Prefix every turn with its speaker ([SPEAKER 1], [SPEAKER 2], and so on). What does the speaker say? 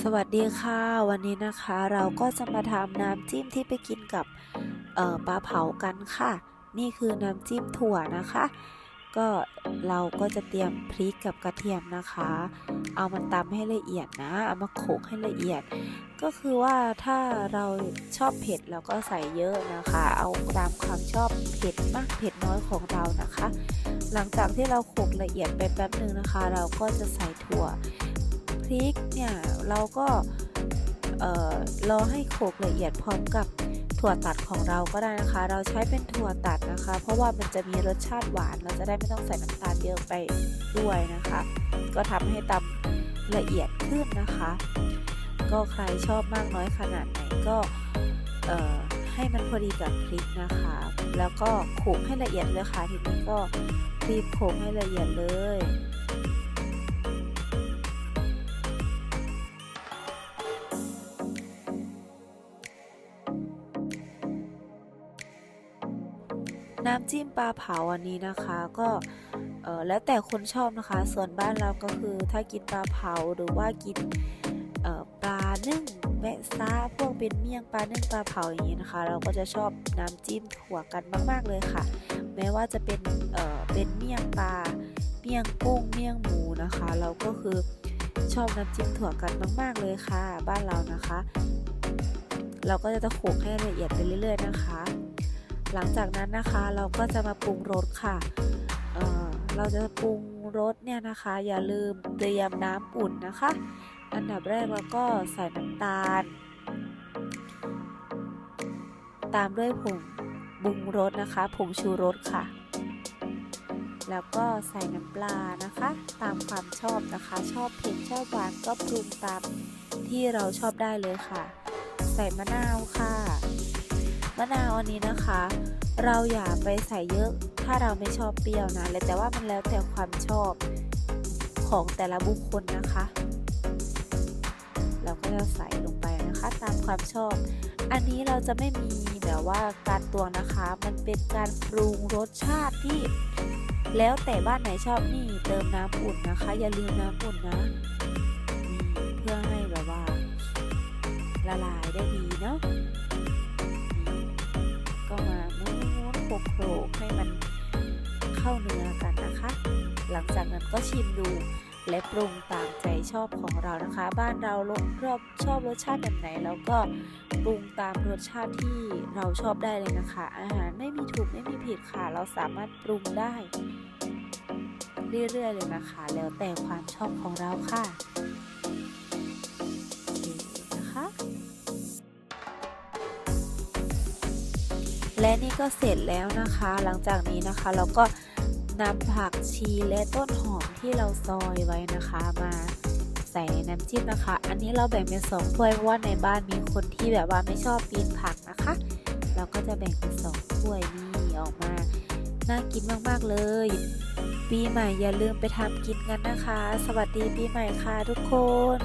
[SPEAKER 1] สวัสดีค่ะ วันนี้นะคะเราก็จะมาทำน้ำจิ้มที่ไปกินกับปลาเผากันค่ะ นี่คือน้ำจิ้มถั่วนะคะ ก็เราก็จะเตรียมพริกกับกระเทียมนะคะ เอามาตำให้ละเอียดนะ เอามาโขกให้ละเอียด ก็คือว่าถ้าเราชอบเผ็ดเราก็ใส่เยอะนะคะ เอาตามความชอบเผ็ดมากเผ็ดน้อยของเรานะคะ หลังจากที่เราโขกละเอียดไปแป๊บนึงนะคะ เราก็จะใส่ถั่ว พริกเนี่ยเราก็เอ่อรอให้โขลกละเอียดพร้อมกับถั่วตัดของเราก็ได้นะคะ เราใช้เป็นถั่วตัดนะคะ เพราะว่ามันจะมีรสชาติหวานเราจะได้ไม่ต้องใส่น้ำตาลเยอะไปด้วยนะคะ ก็ทำให้ตำละเอียดขึ้นนะคะ ก็ใครชอบมากน้อยขนาดไหนก็ให้มันพอดีกับพริกนะคะ แล้วก็โขลกให้ละเอียดเลยค่ะทีนี้ก็รีบโขลกให้ละเอียดเลย น้ำจิ้มปลาเผาอันนี้นะคะก็เออแล้วแต่คนชอบนะคะ ส่วนบ้านเราก็คือถ้ากินปลาเผาหรือว่ากินปลานึ่งแมะซาพวกเป็นเมี่ยงปลานึ่งปลาเผาอย่างนี้นะคะ เราก็จะชอบน้ำจิ้มถั่วกันมาก ๆเลยค่ะ แม้ว่าจะเป็นเออเป็นเมี่ยงปลาเมี่ยงกุ้งเมี่ยงหมูนะคะ เราก็คือชอบน้ำจิ้มถั่วกันมากๆเลยค่ะ บ้านเรานะคะ เราก็จะตะโขกให้ละเอียดไปเรื่อย ๆ นะคะ หลังจากนั้นนะคะเราก็จะมาปรุงรสค่ะเเราจะปรุงรสเนี่ยนะคะ อย่าลืมเตรียมน้ำอุ่นนะคะ อันดับแรกเราก็ใส่น้ำตาล ตามด้วยผงปรุงรสนะคะผงชูรสค่ะ แล้วก็ใส่น้ำปลานะคะ ตามความชอบนะคะ ชอบเผ็ดชอบหวานก็ปรุงตามที่เราชอบได้เลยค่ะ ใส่มะนาวค่ะ นาวอันนี้นะคะ เราอย่าไปใส่เยอะถ้าเราไม่ชอบเปรี้ยวนะและแต่ว่ามันแล้วแต่ความชอบของแต่ละบุคคลนะคะ เราก็จะใส่ลงไปนะคะตามความชอบ อันนี้เราจะไม่มีแบบว่าการตวงนะคะ มันเป็นการปรุงรสชาติที่ แล้วแต่บ้านไหนชอบนี่เติมน้ำอุ่นนะคะ อย่าลืมน้ำอุ่นนะเพื่อให้แบบว่า ละลายได้ดีเนาะ ก็มาม้วนๆโขลกๆให้มันเข้าเนื้อกันนะคะ หลังจากนั้นก็ชิมดูและปรุงตามใจชอบของเรานะคะ บ้านเราลดรอบชอบรสชาติแบบไหนแล้วก็ปรุงตามรสชาติที่เราชอบได้เลยนะคะ อาหารไม่มีถูกไม่มีผิดค่ะ เราสามารถปรุงได้เรื่อยๆเลยนะคะ แล้วแต่ความชอบของเราค่ะ และนี่ก็เสร็จแล้วนะคะ หลังจากนี้นะคะเราก็นำผักชีและต้นหอมที่เราซอยไว้นะคะมาใส่ในน้ำจิ้มนะคะ อันนี้เราแบ่งเป็นสองถ้วยเพราะว่าในบ้านมีคนที่แบบว่าไม่ชอบกินผักนะคะ เราก็จะแบ่งเป็นสองถ้วยนี่ออกมาน่ากินมากๆเลย ปีใหม่อย่าลืมไปทำกินกันนะคะ สวัสดีปีใหม่ค่ะทุกคน